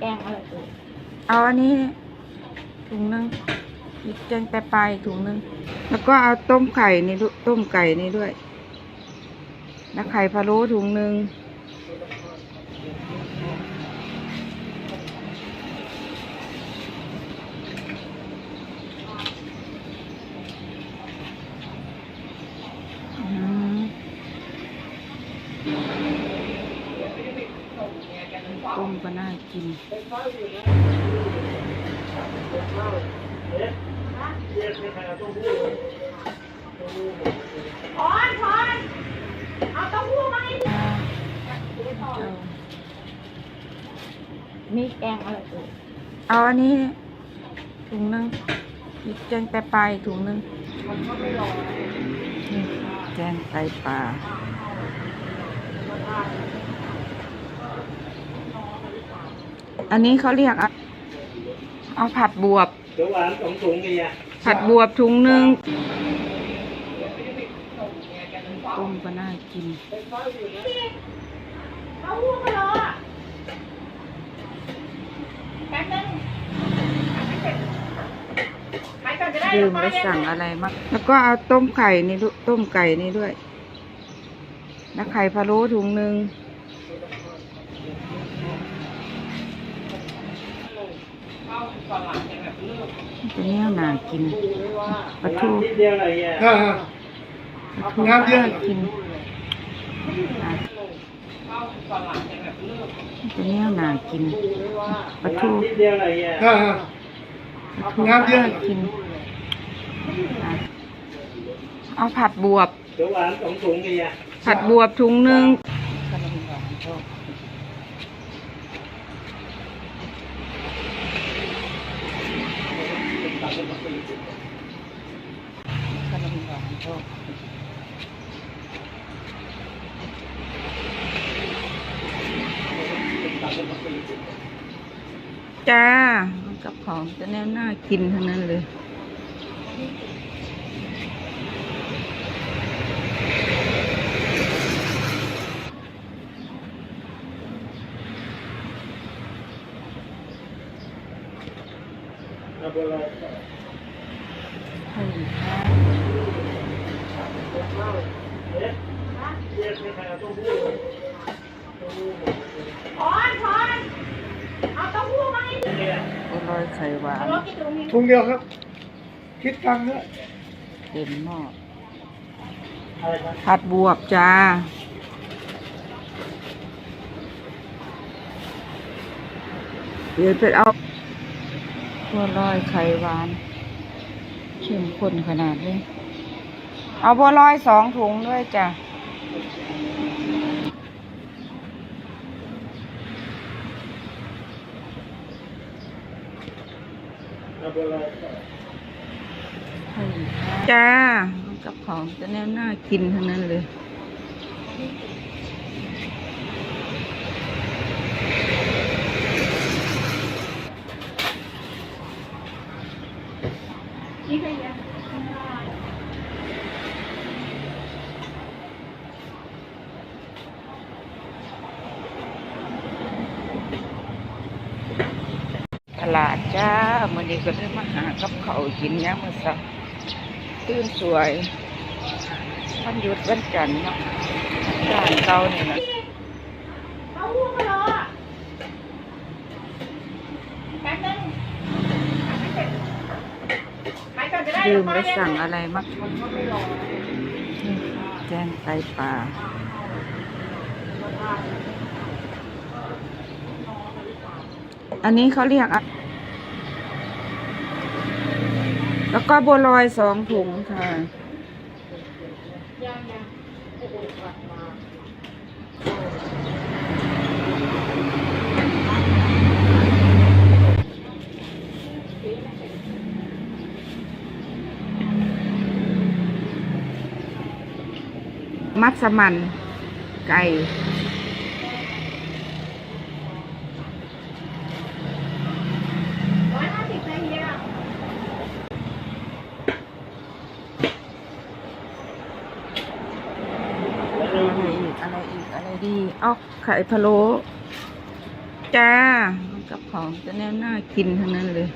แกงอะไรเอ่เอาอันนี้ถุงหนึงแกงแต่ปลาอีกถุงหนึง แล้วก็เอาต้มไข่นี่ต้มไก่นี่ด้วย แล้วไข่พะโล้ถุงหนึ่งอืม ต้มก็น่ากินถอนถอนเอาเต้าหู้มาให้มีแกงอะไรเอ่ยเอาอันนี้ถุงหนึงมีแกงไตปลาอีกถุงหนึงนี่แกงไตปลา อันนี้เขาเรียกอะเอาผัดบวบ เขียวหวานสองถุงนี่อะผัดบวบถุงหนึ่งต้มก็น่ากินเต้าหู้ก็รอแป๊บนึงไปก่อนจะได้ลืเดี๋ยวมป้าไปเรียกสั่งอะไรมางแล้วก็เอาต้มไข่นี่ด้วยต้มไก่นี่ด้วย แล้วไข่พะโล้ถุงหนึ่ง ตัวนี้น่ากินปลาทูนิดเดียวอะไรอะอ่าปลาทูน้ำเยอะน่ากินน่าตัวนี้น่ากินปลาทูนิดเดียวอะไรอะอ่าน้ำเยอะน่ากินน่าเอาผัดบวบเขียวหวานสองถุงนี่อะผัดบวบถุงหนึ่ง แน่น่ากินทั้งนั้นเลย บัวลอยไข่หวานรถกี่ถุงมีถุงเดียวครับ คิดตังค์ด้วยเต็มหม้ออะไรนะผัดบวบจ้า เดี๋ยวไปเอาบัวลอยไข่หวานเข้มข้นขนาดนี้ เอาบัวลอยสองถุงด้วยจ้ะ เอาบัวลอย จ้า กับของจะแน่น่ากินทั้งนั้นเลย นี่ใครเยอะ ตลาด จ้ามื่อนี้ก็ได้มาหากับเขาวกินยามมื้อเช้าตื่นสวยวันหยุดวันจันทร์เนาะร้านเก่านี่นะเต้าหู้ก็รอแป๊บนึงไปก่อนจะได้ลืเดี๋ยวมป้าไปเรียกสั่งอะไรมานี่แกงไตปลาอันนี้เขาเรียกอะ แล้วก็บัวลอยสองถุงค่ะยังยังมัสมันไก่ ร้อยห้าสิบเลยเฮีย อะไรอีก อะไรอีก อะไรดี เอาไข่พะโล้จ้ากับของจะแน่น่ากินทั้งนั้นเลย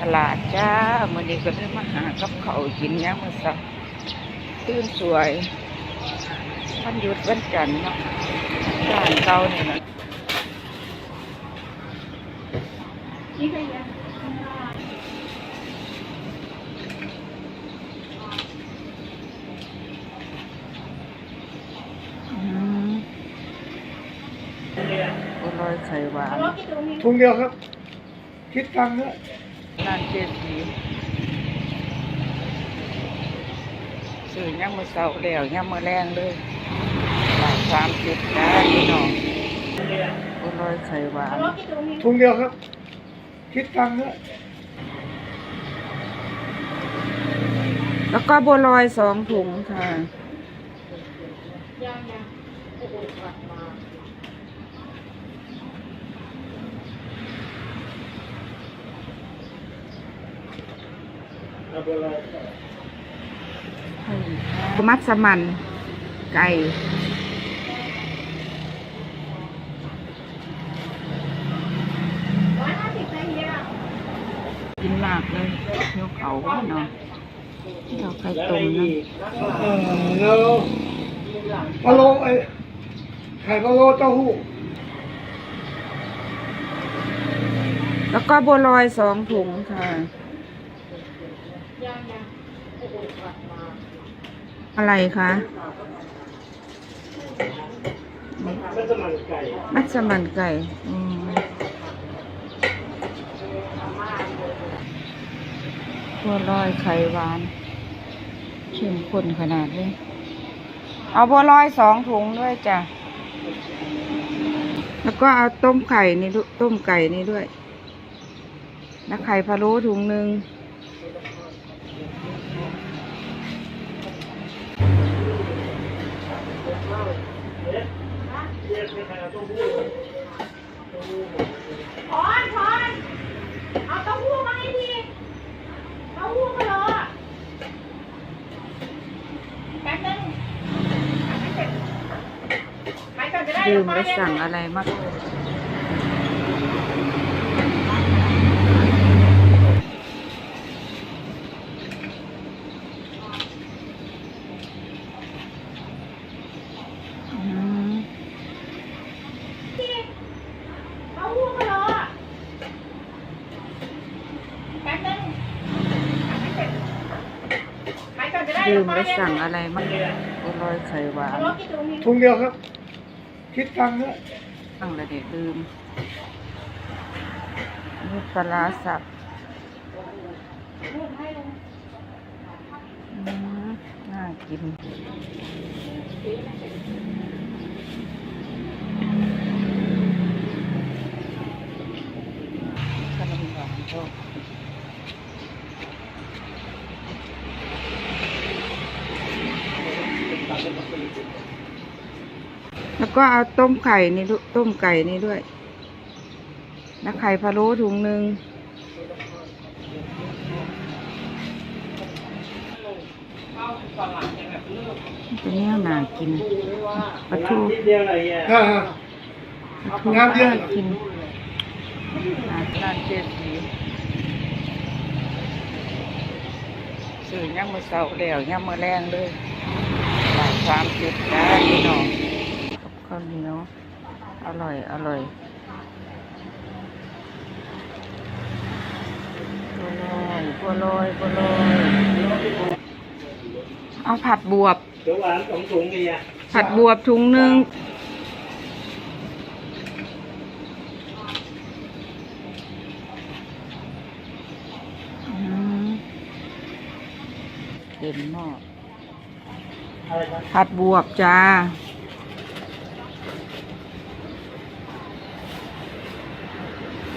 ตลาดจ้ามื่อนี้ก็ได้มาหากับเขาวกินยังมื่อสักตื่นสวยวันหยุดวันจันทร์เนาะร้านเก่านี่ยนะนี่ใครยัง อืม ส่หวานถุงเดียวครับ คิดตังค์นะร้านเจ็ดสีซื้อย่างมือเสาแล้วย่างมือแรงเลยบาทสามสิบจ้าพี่น้องบัวลอยไข่หวานถุงเดียวครับ คิดตังค์นะแล้วก็บัวลอยสองถุงค่ะ ยังยังเอาไปเลยมัสมัน ไก่ร้อยห้าสิบใจเฮียกินมากเลยเที่ยวเขาว่าเนาะเราไข่แล้วต้อะไรมอีนะกเออแล้วพะโล้ไอ้ไข่พะโล้เต้าหู้แล้วก็บัวลอยสองถุงค่ะยังยัง อะไรคะไม่สมันไก่มัสมันไก่บัวลอยไข่หวานเข้มข้นขนาดนี้ เอาบัวลอยสองถุงด้วยจ้ะ แล้วก็เอาต้มไข่นี่ต้มไก่นี่ด้วย แล้วไข่พะโล้ถุงหนึ่ง ถอนถอนเอาเต้าหู้มาให้ทีเต้าหู้ก็รอแป๊บนึงไม่เสร็จไปก่อนจะได้ลืเดี๋ยมวไปป้สั่งอะไรมากอืม เต้าหู้ก็รอแป๊บนึงไม่เสร็จไปก่อนจะได้ ลืเดี๋ยวมป้าไปเรียกสั่งอะไรมากบัวลอยไข่หวานรถกี่ตัวมีถุงเดียวครับ คิดตังค์นะสั่งอะไรเด็ดลืมนี่ปลาร้าสับลูกให้ลงอืมน่ากินขนมหวานก็ ก็เอาต้มไข่นี่ด้วยต้มไก่นี่ด้วย แล้วไข่พะโล้ถุงหนึ่งตัวนี้น่ากินปลาทูนิดเดียวอะไรเงี้ยอ่าปลาทูงามเยอะกินอาหารเจสีซื้อย่างมือเสาร์แล้วย่างมือแรงเลยบาทสามสิบจ้าพี่น้องกับ ข้าวเหนียว อร่อย อร่อยบัวลอยบัวลอยบัวลอยเอาผัดบวบเดี๋ยวหวานสองถุงดีอะผัดบวบถุงหนึ่งอืมเต็มหม้ออะไรนะผัดบวบจ้า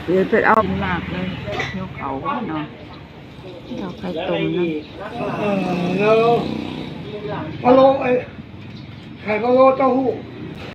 เดี๋ยวไปเอาหนักเลยเที่ยวเขาว่าเนาะเราไข่แล้วอะต้ไรมนะอีกเออแล้วพะโล้ไอ้ไข่พะโล้เต้าหู้